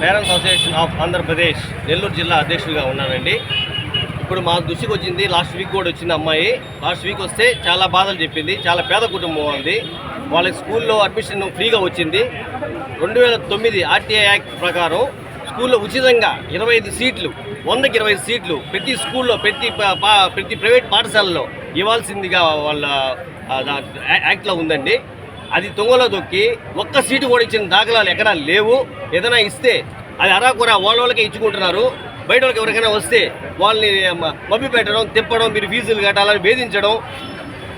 Parents association of Andhra Pradesh Nellore జిల్లా అధ్యక్షుడిగా ఉన్నానండి. ఇప్పుడు మా దృష్టికి వచ్చింది లాస్ట్ వీక్ కూడా వచ్చింది అమ్మాయి. లాస్ట్ వీక్ వస్తే చాలా బాధలు చెప్పింది చాలా పేద కుటుంబం ఉంది వాళ్ళకి స్కూల్లో అడ్మిషన్ ఫ్రీగా వచ్చింది. రెండు వేల తొమ్మిది ఆర్టీఐ యాక్ట్ ప్రకారం స్కూల్లో ఉచితంగా ఇరవై ఐదు సీట్లు వందకి ఇరవై ఐదు సీట్లు ప్రతి స్కూల్లో ప్రతి పా- ప్రతి ప్రైవేట్ పాఠశాలలో ఇవ్వాల్సిందిగా వాళ్ళ దా- యాక్ట్లో ఉందండి. అది తొంగలో దొక్కి ఒక్క సీటు కూడా ఇచ్చిన దాఖలాలు ఎక్కడా లేవు. ఏదైనా ఇస్తే అది అరాకురా వాళ్ళ వాళ్ళకే ఇచ్చుకుంటున్నారు. బయట వాళ్ళకి ఎవరికైనా వస్తే వాళ్ళని మబ్బి పెట్టడం తిప్పడం మీరు ఫీజులు కట్టాలని వేధించడం.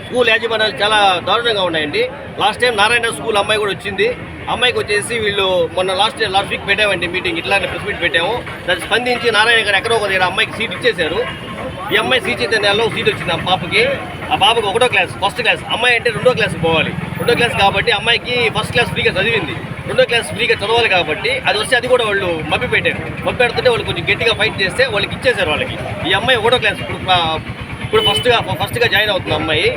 స్కూల్ యాజమాన్యాలు చాలా దారుణంగా ఉన్నాయండి. లాస్ట్ టైం నారాయణ స్కూల్ అమ్మాయి కూడా వచ్చింది. అమ్మాయికి వచ్చేసి వీళ్ళు మొన్న లాస్ట్ లాస్ట్ వీక్ పెట్టామండి మీటింగ్ ఇట్లానే ప్రెస్ మీట్ పెట్టాము. దాన్ని స్పందించి నారాయణ గారు ఎక్కడో ఒక దగ్గర అమ్మాయికి సీట్ ఇచ్చేశారు. ఈ అమ్మాయి సీట్ ఇచ్చే నెలలో సీట్ వచ్చింది ఆ పాపకి. ఆ పాపకి ఒకటో క్లాస్ ఫస్ట్ క్లాస్. అమ్మాయి అంటే రెండో క్లాస్కి పోవాలి. రెండో క్లాస్ కాబట్టి అమ్మాయికి ఫస్ట్ క్లాస్ ఫ్రీగా చదివింది. రెండో క్లాస్ ఫ్రీగా చదవాలి కాబట్టి అది వస్తే అది కూడా వాళ్ళు మబ్బి పెట్టారు మబ్బి పెడుతుంటే వాళ్ళు కొంచెం గట్టిగా ఫైట్ చేస్తే వాళ్ళకి ఇచ్చేశారు వాళ్ళకి. ఈ అమ్మాయి ఒకటో క్లాస్ ఇప్పుడు ఇప్పుడు ఫస్ట్గా ఫస్ట్గా జాయిన్ అవుతుంది అమ్మాయి.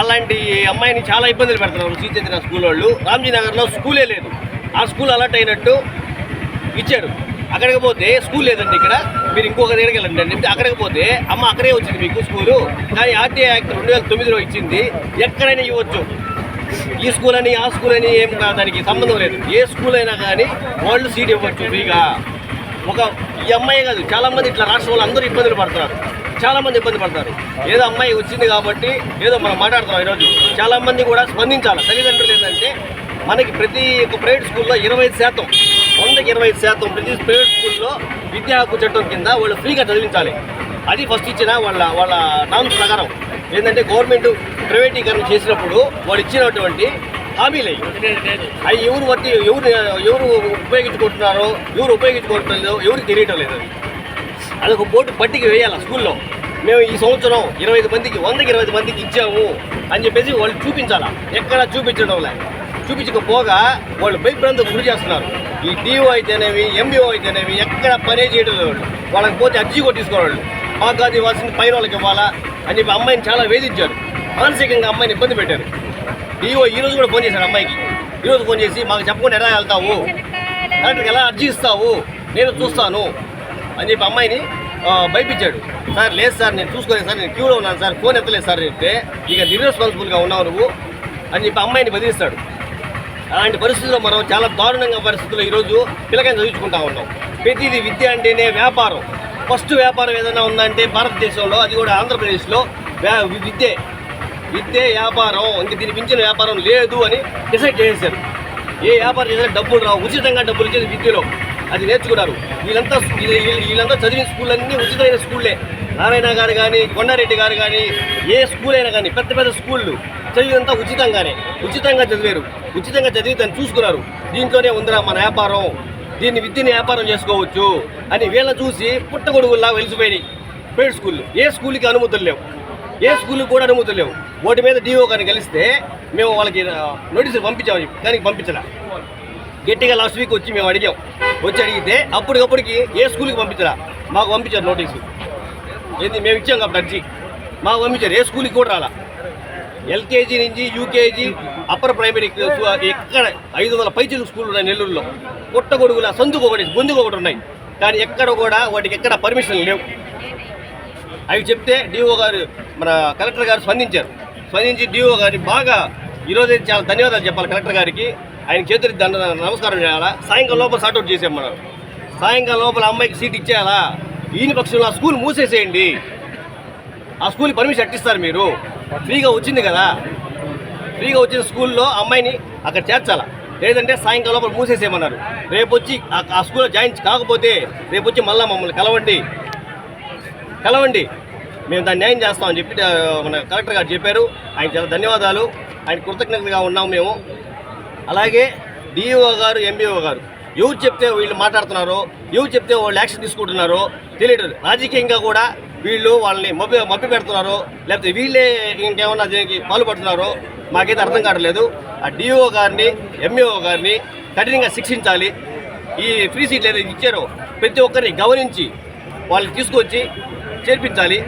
అలాంటి అమ్మాయిని చాలా ఇబ్బందులు పెడుతున్నారు శ్రీచంద్ర స్కూల్ వాళ్ళు. రామ్జీ నగర్లో స్కూలే లేదు. ఆ స్కూల్ అలర్ట్ అయినట్టు ఇచ్చారు అక్కడికి పోతే స్కూల్ లేదండి ఇక్కడ. మీరు ఇంకొక దగ్గరికి వెళ్ళండి అని చెప్తే అక్కడికి పోతే అమ్మ అక్కడే వచ్చింది మీకు స్కూలు. కానీ ఆర్టీఐ యాక్ట్ రెండు వేల తొమ్మిదిలో ఇచ్చింది. ఎక్కడైనా ఇవ్వచ్చు. ఈ స్కూల్ అని ఆ స్కూల్ అని ఏం కా- దానికి సంబంధం లేదు. ఏ స్కూల్ అయినా కానీ వాళ్ళు సీట్ ఇవ్వచ్చు ఫ్రీగా. ఒక ఈ అమ్మాయి కాదు చాలామంది ఇట్లా ఇట్లా రాష్ట్రంలో అందరూ ఇబ్బందులు పడుతున్నారు. చాలామంది ఇబ్బంది పడతారు ఏదో అమ్మాయి వచ్చింది కాబట్టి ఏదో మనం మాట్లాడుతున్నాం ఈరోజు. చాలామంది కూడా స్పందించాలి. తల్లిదండ్రులు ఏంటంటే మనకి ప్రతి ఒక్క ప్రైవేట్ స్కూల్లో ఇరవై ఐదు శాతం వందకి ఇరవై ఐదు శాతం ప్రతి ప్రైవేట్ స్కూల్లో విద్యా హక్కు చట్టం కింద వాళ్ళు ఫ్రీగా చదివించాలి. అది ఫస్ట్ ఇచ్చిన వాళ్ళ వాళ్ళ నామ్స్ ప్రకారం. ఏంటంటే గవర్నమెంట్ ప్రైవేటీకరణ చేసినప్పుడు వాళ్ళు ఇచ్చినటువంటి హామీలే. అవి ఎవరు బట్టి ఎవరు ఎవరు ఉపయోగించుకుంటున్నారో ఎవరు ఉపయోగించుకోవట్లేదో ఎవరికి తెలియటం లేదు అది. అదొక బోర్డు బట్టికి వేయాలి స్కూల్లో. మేము ఈ సంవత్సరం ఇరవై ఐదు మందికి వందకి ఇరవై ఐదు మందికి ఇచ్చాము అని చెప్పేసి వాళ్ళు చూపించాలా? ఎక్కడ చూపించడం లే చూపించకపోగా వాళ్ళు భయభ్రాంతికి గురి చేస్తున్నారు. ఈ డిఓ అయితేనేవి ఎంబీఓ అయితేనేవి ఎక్కడ పనే చేయడం లేదు వాళ్ళకి పోతే అర్జీ కొట్టించుకోవాలి మాకు అది వాసిన పైన వాళ్ళకి ఇవ్వాలా అని చెప్పి అమ్మాయిని చాలా వేధించారు. మానసికంగా అమ్మాయిని ఇబ్బంది పెట్టారు. డిఓ ఈ రోజు కూడా ఫోన్ చేశారు అమ్మాయికి. ఈ రోజు ఫోన్ చేసి మాకు చెప్పకుండా ఎలా వెళ్తావు? కలెక్టర్కి ఎలా అర్జీ ఇస్తావు? నేను చూస్తాను. అని చెప్పి అమ్మాయిని భయపించాడు. సార్ లేదు సార్ నేను చూసుకోలేదు సార్ నేను క్యూలో ఉన్నాను సార్ ఫోన్ ఎత్తలేదు సార్ చెప్తే ఇక నిర్రెస్పాన్సిబుల్గా ఉన్నావు నువ్వు. అని చెప్పి అమ్మాయిని బదిలిస్తాడు అలాంటి పరిస్థితుల్లో మనం చాలా దారుణంగా పరిస్థితుల్లో ఈరోజు పిల్లకాయని చదివించుకుంటా ఉన్నాం. ప్రతిదీ విద్య అంటేనే వ్యాపారం. ఫస్ట్ వ్యాపారం ఏదైనా ఉందంటే భారతదేశంలో అది కూడా ఆంధ్రప్రదేశ్లో వ్యా- విద్యే. విద్యే వ్యాపారం ఇంక దీని మించిన వ్యాపారం లేదు అని డిసైడ్ చేసేసారు. ఏ వ్యాపారం చేసినా డబ్బులు రావు ఉచితంగా డబ్బులు ఇచ్చేది విద్యలో. అది నేర్చుకున్నారు. వీళ్ళంతా వీళ్ళంతా చదివిన స్కూల్ అన్నీ ఉచితమైన స్కూళ్ళే. నారాయణ గారు కానీ కొండారెడ్డి గారు కానీ ఏ స్కూల్ అయినా కానీ పెద్ద పెద్ద స్కూళ్ళు చదివినంతా ఉచితంగానే. ఉచితంగా చదివారు. ఉచితంగా చదివి దాన్ని చూసుకున్నారు. దీంట్లోనే ఉందిరా మన వ్యాపారం. దీన్ని విద్యని వ్యాపారం చేసుకోవచ్చు అని వీళ్ళని చూసి పుట్టగొడుగుల్లా వెలిసిపోయినాయి. ప్రైవేట్ స్కూళ్ళు. ఏ స్కూల్కి అనుమతులు లేవు. ఏ స్కూల్కి కూడా అనుమతులు లేవు వాటి మీద డిఓ గారిని కలిస్తే మేము వాళ్ళకి నోటీసులు పంపించామని దానికి పంపించలే. గట్టిగా లాస్ట్ వీక్ వచ్చి మేము అడిగాం. వచ్చి అడిగితే అప్పటికప్పటికి ఏ స్కూల్కి పంపించరా మాకు పంపించారు నోటీసు. ఏంది మేము ఇచ్చాం కాబట్టి అర్జీ. మాకు పంపించారు. ఏ స్కూల్కి కూడా రాలా. ఎల్కేజీ నుంచి యూకేజీ అప్పర్ ప్రైమరీ ఎక్కడ ఐదు వందల పైచీలు స్కూల్ ఉన్నాయి నెల్లూరులో. పుట్టగొడుగుల సందుకు ఒకటి గొంతుకు ఒకటి ఉన్నాయి. కానీ ఎక్కడ కూడా వాటికి ఎక్కడ పర్మిషన్ లేవు. అవి చెప్తే డిఓ గారు మన కలెక్టర్ గారు స్పందించారు. స్పందించి డిఓ గారి బాగా ఈరోజు చాలా ధన్యవాదాలు చెప్పాలి కలెక్టర్ గారికి. ఆయన చేతులకి దండ నమస్కారం చేయాలా? సాయంకాలం లోపల సార్ట్అవుట్ చేసాం మనం. సాయంకాలం లోపల అమ్మాయికి సీట్ ఇచ్చేయాలా? ఈయన పక్షంలో ఆ స్కూల్ మూసేసేయండి. ఆ స్కూల్కి పర్మిషన్ అట్టిస్తారు మీరు. ఫ్రీగా వచ్చింది కదా. ఫ్రీగా వచ్చిన స్కూల్లో అమ్మాయిని అక్కడ చేర్చాలా? లేదంటే సాయంకాలం లోపల మూసేసేయమన్నారు. రేపు వచ్చి ఆ- ఆ స్కూల్లో జాయిన్ కాకపోతే రేపు వచ్చి మళ్ళీ మమ్మల్ని కలవండి. కలవండి. మేము దాన్ని న్యాయం చేస్తామని చెప్పి మన కలెక్టర్ గారు చెప్పారు. ఆయన చాలా ధన్యవాదాలు. ఆయన కృతజ్ఞతగా ఉన్నాం మేము. అలాగే డిఈఓ గారు ఎంబీఓ గారు ఎవరు చెప్తే వీళ్ళు మాట్లాడుతున్నారో ఎవరు చెప్తే వాళ్ళు యాక్షన్ తీసుకుంటున్నారో తెలియదు. రాజకీయంగా కూడా వీళ్ళు వాళ్ళని మభ్య మభ్య పెడుతున్నారో లేకపోతే వీళ్ళే ఇంకేమన్నా దీనికి పాల్పడుతున్నారో మాకైతే అర్థం కావట్లేదు. ఆ డిఓ గారిని ఎంఈఓ గారిని కఠినంగా శిక్షించాలి. ఈ ఫ్రీ సీట్లు ఏదైతే ఇచ్చారో ప్రతి ఒక్కరిని గమనించి వాళ్ళని తీసుకొచ్చి చేర్పించాలి